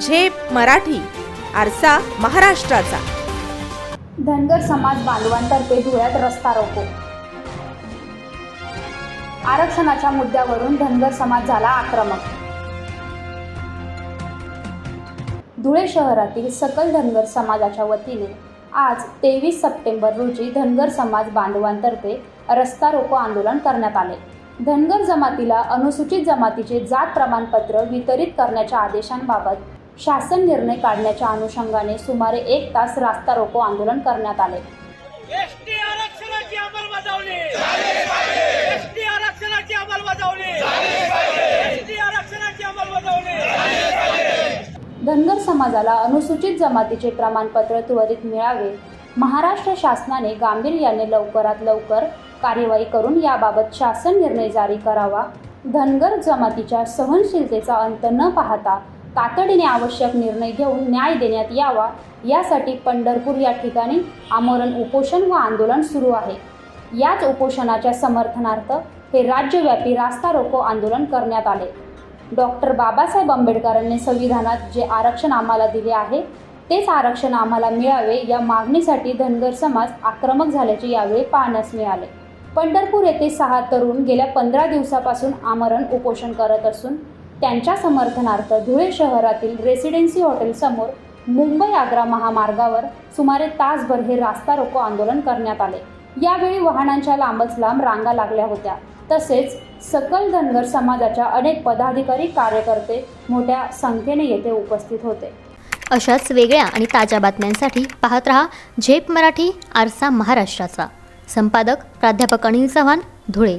झेप मराठी आरसा महाराष्ट्राचा. धनगर समाज बांधवांतर्फे धुळ्यात रस्ता रोको. आरक्षणाच्या मुद्द्यावरून धनगर समाज झाला आक्रमक. धुळे शहरातील सकल धनगर समाजाच्या वतीने आज तेवीस सप्टेंबर रोजी धनगर समाज बांधवांतर्फे रस्ता रोको आंदोलन करण्यात आले. धनगर जमातीला अनुसूचित जमातीचे जात प्रमाणपत्र वितरित करण्याच्या आदेशांबाबत शासन निर्णय काढण्याच्या अनुषंगाने सुमारे एक तास रास्ता रोको आंदोलन करण्यात आले. धनगर समाजाला अनुसूचित जमातीचे प्रमाणपत्र त्वरित मिळावे. महाराष्ट्र शासनाने गांभीर्याने लवकरात लवकर कार्यवाही करून याबाबत शासन निर्णय जारी करावा. धनगर जमातीच्या सहनशीलतेचा अंत न पाहता तातडीने आवश्यक निर्णय घेऊन न्याय देण्यात यावा. यासाठी पंढरपूर या ठिकाणी आमरण उपोषण व आंदोलन सुरू आहे. याच उपोषणाच्या समर्थनार्थ हे राज्यव्यापी रास्ता रोको आंदोलन करण्यात आले. डॉक्टर बाबासाहेब आंबेडकरांनी संविधानात जे आरक्षण आम्हाला दिले आहे तेच आरक्षण आम्हाला मिळावे या मागणीसाठी धनगर समाज आक्रमक झाल्याचे यावेळी पाहण्यास मिळाले. पंढरपूर येथे सहा तरुण गेल्या पंधरा दिवसापासून आमरण उपोषण करत असून त्यांच्या समर्थनार्थ धुळे शहरातील रेसिडेन्सी हॉटेलसमोर मुंबई आग्रा महामार्गावर सुमारे तासभर हे रास्ता रोको आंदोलन करण्यात आले. यावेळी वाहनांच्या लांबच लांब रांगा लागल्या होत्या. तसेच सकल धनगर समाजाच्या अनेक पदाधिकारी कार्यकर्ते मोठ्या संख्येने येथे उपस्थित होते. अशाच वेगळ्या आणि ताज्या बातम्यांसाठी पाहत रहा झेप मराठी आरसा महाराष्ट्राचा. संपादक प्राध्यापक अनिल चव्हाण धुळे.